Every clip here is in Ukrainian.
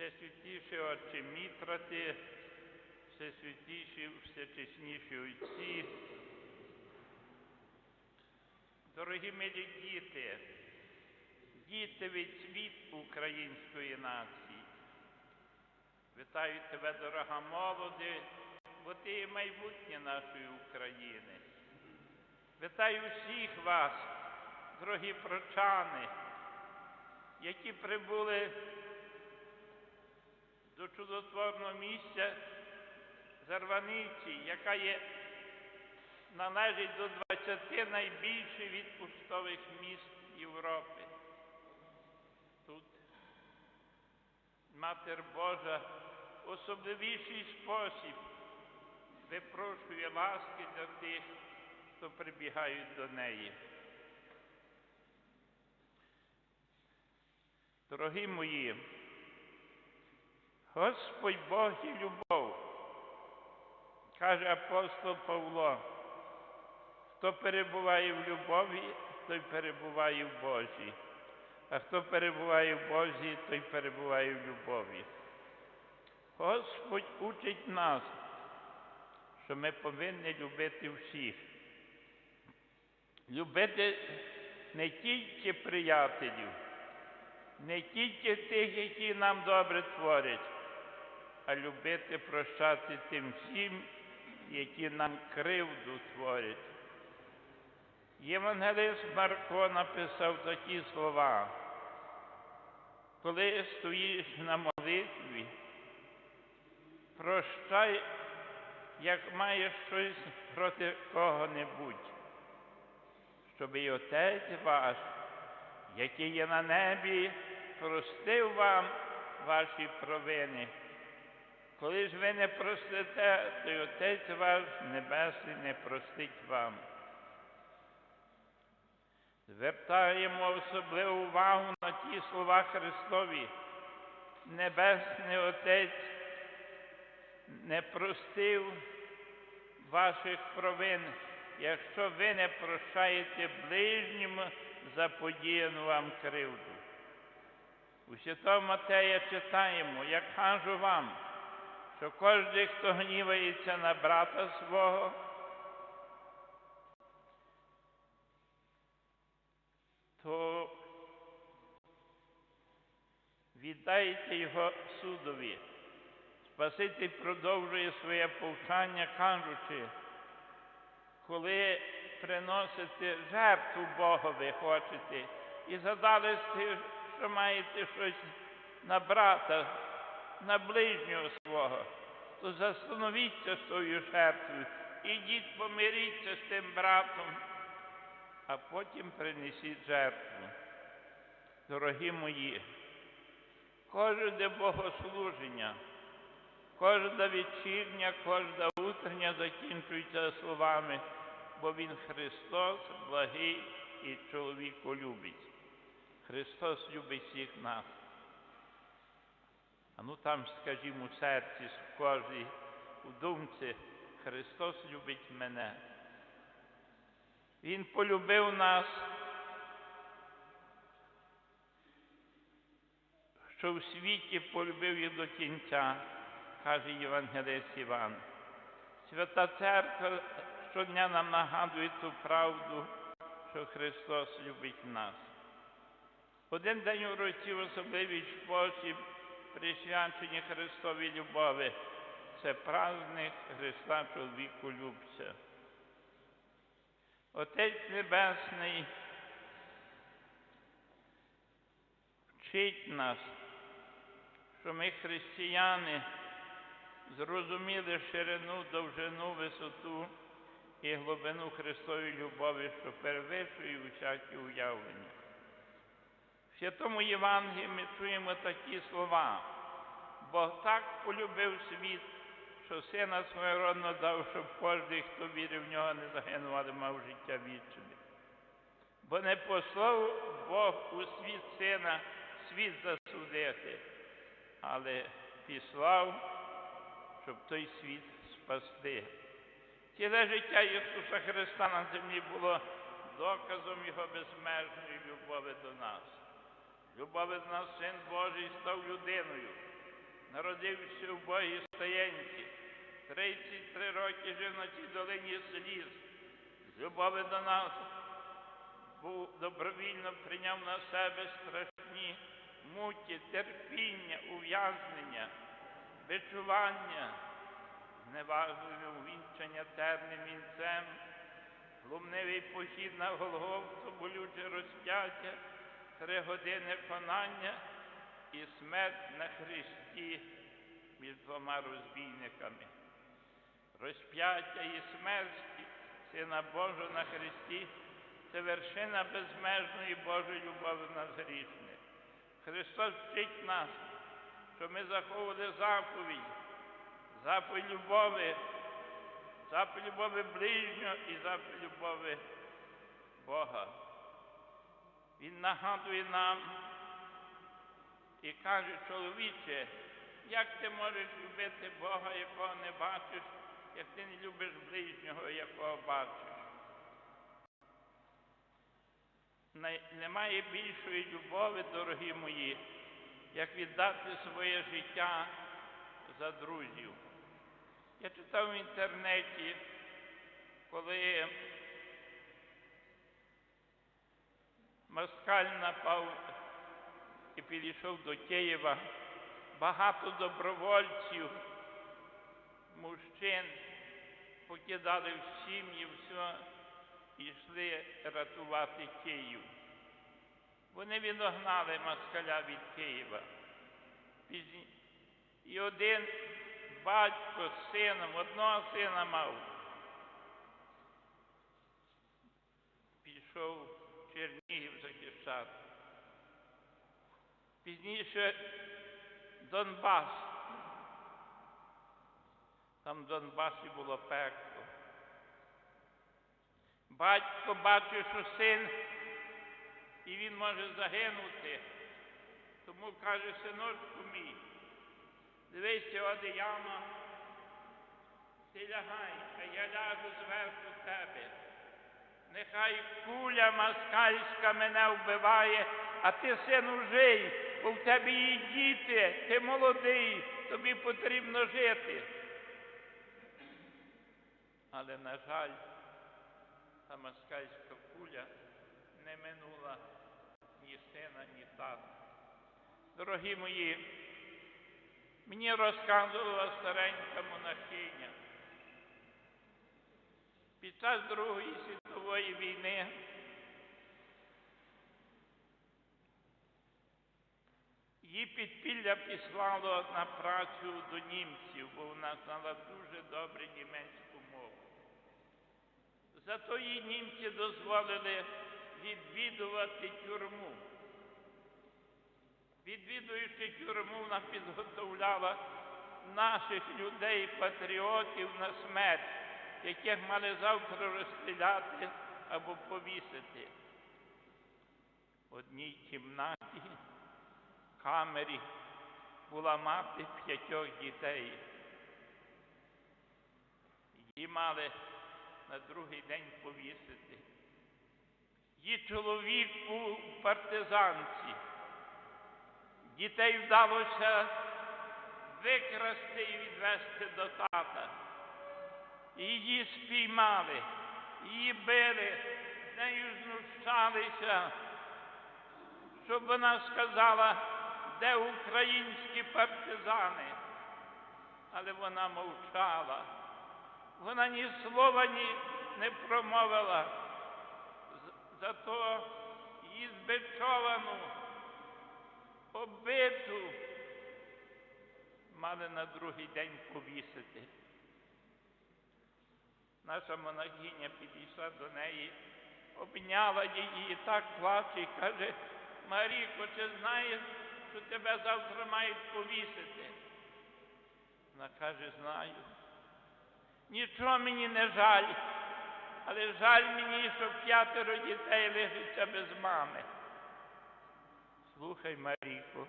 Всесвятіші Отче Мітрати, всесвятіші, всечесніші Отці, дорогі милі діти, діти від світ української нації. Вітаю тебе, дорога молоді, бо ти є майбутнє нашої України. Вітаю всіх вас, дорогі прочани, які прибули до чудотворного місця Зарваниці, яка є, належить до 20 найбільших відпустових міст Європи. Тут Матір Божа особливіший спосіб випрошує ласки для тих, хто прибігають до неї. Дорогі мої, Господь Бог і любов, каже апостол Павло, хто перебуває в любові, той перебуває в Божій, а хто перебуває в Божій, той перебуває в любові. Господь учить нас, що ми повинні любити всіх. Любити не тільки приятелів, не тільки тих, які нам добре творять, а любити прощати тим всім, які нам кривду творять. Євангелист Марко написав такі слова. Коли стоїш на молитві, прощай, як маєш щось проти кого-небудь, щоб і Отець ваш, який є на небі, простив вам ваші провини. Коли ж ви не простите, то й Отець ваш Небесний не простить вам. Звертаємо особливу увагу на ті слова Христові. Небесний Отець не простив ваших провин, якщо ви не прощаєте ближнім заподіяну вам кривду. У Святого Матея читаємо, як кажу вам, що кожен, хто гнівається на брата свого, то віддайте його судові. Спаситель продовжує своє повчання, кажучи, коли приносите жертву Богові хочете і задалися, що маєте щось на брата, на ближнього свого, то застановіться з тою жертвою, ідіть помиріться з тим братом, а потім принесіть жертву. Дорогі мої, кожне богослуження, кожна вечірня, кожна утрення закінчується словами, бо Він Христос благий і чоловіку любить. Христос любить всіх нас. А ну там, скажімо, у серці, в кожній, у думці, Христос любить мене. Він полюбив нас, що в світі полюбив їх до кінця, каже Євангелист Іван. Свята Церква щодня нам нагадує ту правду, що Христос любить нас. Один день у році в особливий спосіб присвячені Христові любові. Це праздник Христа чоловіку любця. Отець Небесний вчить нас, що ми християни зрозуміли ширину, довжину, висоту і глибину Христової любові, що перевищує усякі уявлення. Святому Євангелії ми чуємо такі слова. Бог так полюбив світ, що сина своєродно дав, щоб кожен, хто вірив в нього, не загинув, але мав життя вічне. Бо не послав Бог у світ сина, світ засудити, але післав, щоб той світ спасти. Ціле життя Ісуса Христа на землі було доказом Його безмежної любові до нас. Любові до нас Син Божий став людиною, народився в Богій Стоянці. 33 роки жив на цій долині сліз. З любові до нас був добровільно прийняв на себе страшні муки, терпіння, ув'язнення, бичування, зневажливе увінчання терним вінцем, глумнивий похід на Голгофту, болюче розп'яття, три години конання і смерть на хресті між двома розбійниками. Розп'яття і смерть Сина Божого на хресті це вершина безмежної Божої любові в нас грішних. Христос вчить нас, щоб ми заховували заповідь, заповідь любові, заповідь любові ближнього і заповідь любові Бога. Він нагадує нам і каже, чоловіче, як ти можеш любити Бога, якого не бачиш, як ти не любиш ближнього, якого бачиш. Немає більшої любові, дорогі мої, як віддати своє життя за друзів. Я читав в інтернеті, коли москаль напав і підійшов до Києва, багато добровольців, мужчин покидали в сім'ї, все і йшли рятувати Київ. Вони відогнали москаля від Києва. І один батько з сином, одного сина мав. Пішов Чернігів захищати. Пізніше Донбас. Там в Донбасі було пекло. Батько бачив, що син, і він може загинути. Тому каже, синочку мій, дивися, оде яма, ти лягай, а я ляжу зверху тебе. Нехай куля москальська мене вбиває, а ти, сину, жий, бо в тебе є діти, ти молодий, тобі потрібно жити. Але, на жаль, та москальська куля не минула ні сина, ні тата. Дорогі мої, мені розказувала старенька монахиня. Під час Другої світової війни її підпілля післало на працю до німців, бо вона знала дуже добре німецьку мову. Зато їй німці дозволили відвідувати тюрму. Відвідуючи тюрму, вона підготовляла наших людей, патріотів на смерть, яких мали завтра розстріляти або повісити. В одній кімнаті, камері, була мати п'ятьох дітей. Її мали на другий день повісити. Її чоловік був в партизанці. Дітей вдалося викрасти і відвести до тата. Її спіймали, її били, нею знущалися, щоб вона сказала, де українські партизани. Але вона мовчала. Вона ні слова ні не промовила. Зато її збичовану, оббиту мали на другий день повісити. Наша монахиня підійшла до неї, обняла її і так плаче і каже, Маріко, чи знаєш, що тебе завтра мають повісити? Вона каже, знаю. Нічого мені не жаль, але жаль мені, що п'ятеро дітей лишиться без мами. Слухай, Маріко,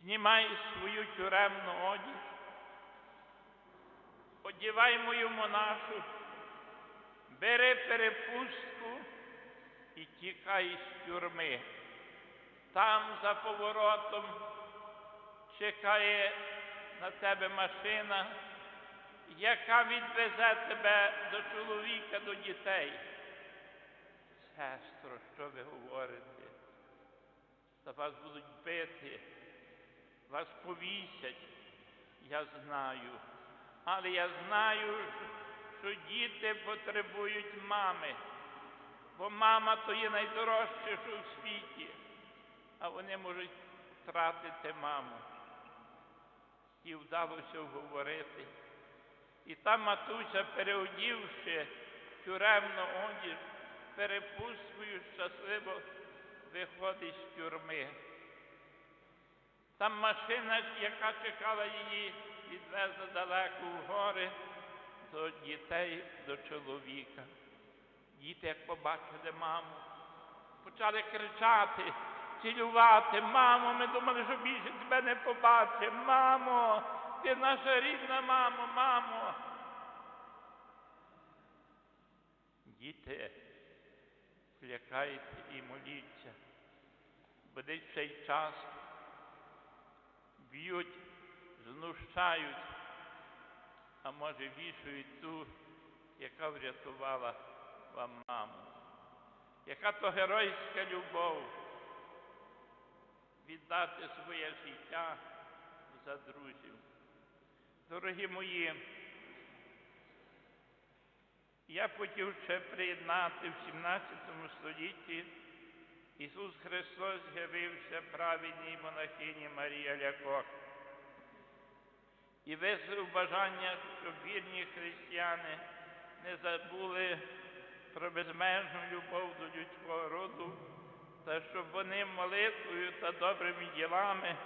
знімай свою тюремну одіж, одівай мою монашу, бери перепустку і тікай з тюрми. Там за поворотом чекає на тебе машина, яка відвезе тебе до чоловіка, до дітей. Сестро, що ви говорите? Та вас будуть бити, вас повісять, я знаю. Але я знаю, що діти потребують мами, бо мама то є найдорожче, що в світі, а вони можуть втратити маму. І вдалося вговорити. І та матуся, переодівши тюремну одіж, перепусткою щасливо виходить з тюрми. Там машина, яка чекала її, відвезла далеко в гори до дітей, до чоловіка. Діти, як побачили маму, почали кричати, цілювати. Мамо, ми думали, що більше тебе не побачимо. Мамо, ти наша рідна мамо, мамо. Діти, лякайте і моліться, бо десь цей час б'ють, знущають, а може вішають ту, яка врятувала вам маму. Яка то геройська любов віддати своє життя за друзів. Дорогі мої, я хотів ще приєднати в 17 столітті Ісус Христос з'явився праведній монахині Марія Лякох і висловив бажання, щоб вірні християни не забули про безмежну любов до людського роду, та щоб вони молитвою та добрими ділами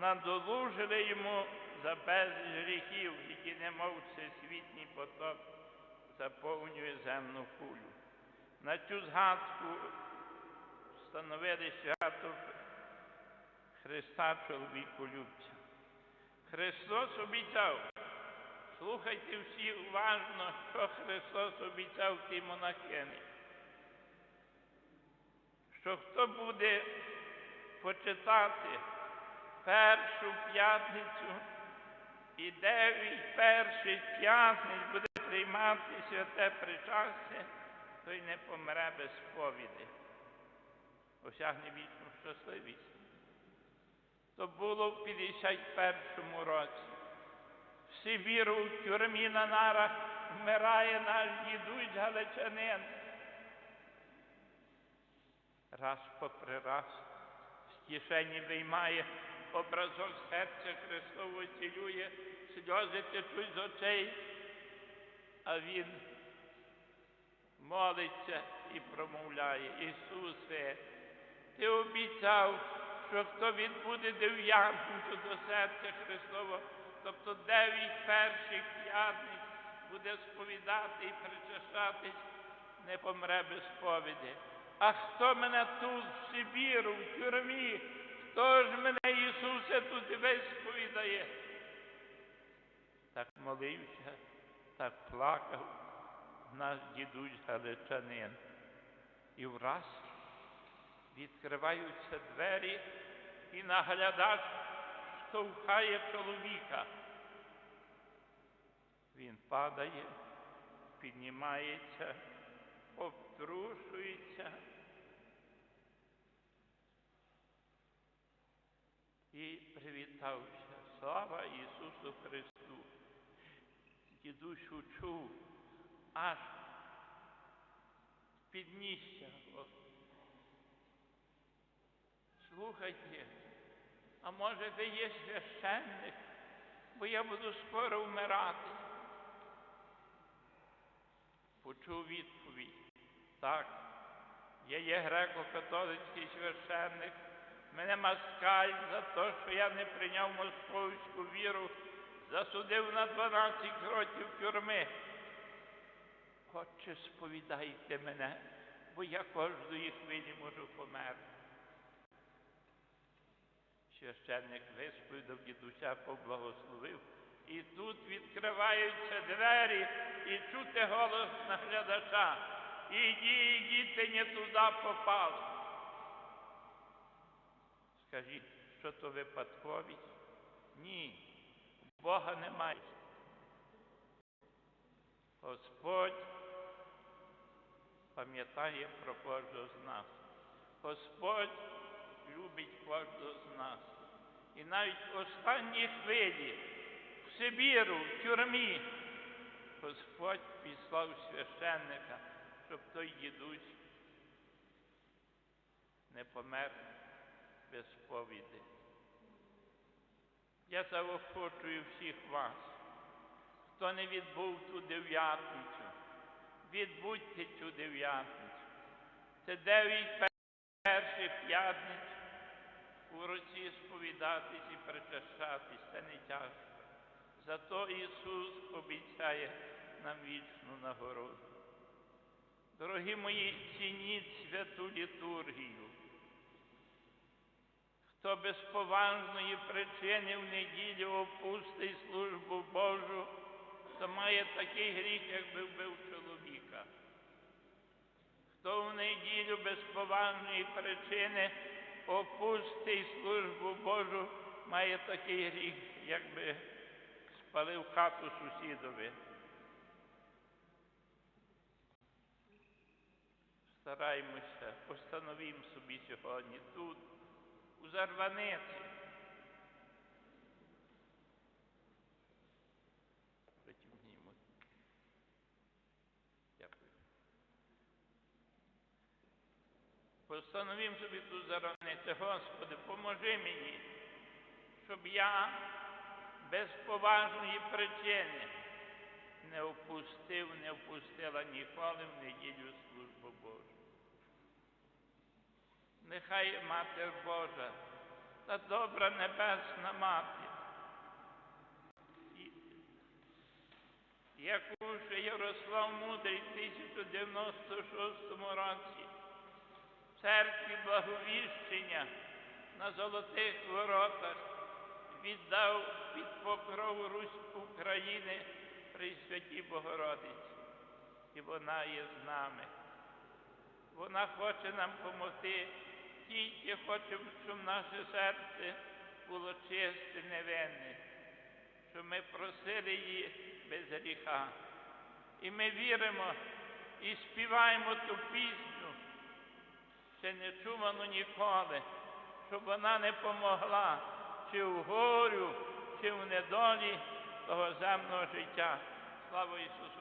надолужили йому за безліч гріхів, які немов всесвітній потоп заповнює земну кулю. На цю згадку встановили свято Христа чоловіку любця. Христос обіцяв, слухайте всі уважно, що Христос обіцяв тій монахині. Що хто буде почитати першу п'ятницю і дев'ять перших п'ятниць буде приймати святе причастя, той не помре без сповіді, осягне вічну щасливість. То було в 51-му році. В Сибіру в тюрмі на нарах вмирає наш дідусь Галичанин. Раз попри раз з кишені виймає образок серця Христового цілює, сльози течуть з очей, а він молиться і промовляє, Ісусе, Ти обіцяв, що хто відбуде дев'ятницю до серця Христового, тобто дев'ять перших п'ятниць буде сповідати і причащатись, не помре без сповіді. А хто мене тут, в Сибіру, в тюрмі, хто ж мене, Ісусе, тут весь сповідає? Так молився, так плакав наш дідусь Галичанин. І враз відкриваються двері, і наглядач штовхає чоловіка. Він падає, піднімається, обтрушується і привітався. Слава Ісусу Христу! Дідусь чув аж піднісся. Слухайте, а може ви є священник, бо я буду скоро вмирати. Почув відповідь. Так, я є греко-католицький священник. Мене москаль за те, що я не прийняв московську віру, засудив на 12 років тюрми. Отче, сповідайте мене, бо я кожної хвилі можу померти. Священник висповідав дідуся, поблагословив. І тут відкриваються двері і чути голос наглядача. Іді, іді, ти не туди попав. Скажіть, що то випадковість? Ні, Бога немає. Господь пам'ятає про кожного з нас. Господь любить кожного з нас. І навіть в останній хвилі в Сибіру, в тюрмі, Господь післав священника, щоб той дідусь не помер без сповіді. Я заохочую всіх вас, хто не відбув ту дев'ятницю, відбудьте цю дев'ятницю. Це дев'ять перших п'ятниць у році сповідатись і причащатись, це не тяжко. Зато Ісус обіцяє нам вічну нагороду. Дорогі мої, цініть святу літургію. Хто без поважної причини в неділю опустить службу Божу, то має такий гріх, якби вбив чоловіка. Хто в неділю без поважної причини опустить службу Божу, має такий гріх, якби спалив хату сусідові. Стараємося, постановімо собі сьогодні тут, у Зарваниці. Постановім собі тут Зарваниці, Господи, поможи мені, щоб я без поважної причини не опустив, не опустила ніколи в неділю службу Божу. Нехай Матір Божа та добра небесна мати, яку ще Ярослав Мудрий в 1096 році церкві Благовіщення на Золотих Воротах віддав під покров Русь України при Святій Богородиці. І вона є з нами. Вона хоче нам допомогти, тільки хоче, щоб наше серце було чисте, невинне, щоб ми просили її без гріха. І ми віримо і співаємо ту пісню, ще не чувано ніколи, щоб вона не помогла чи в горю, чи в недолі того земного життя. Слава Ісусу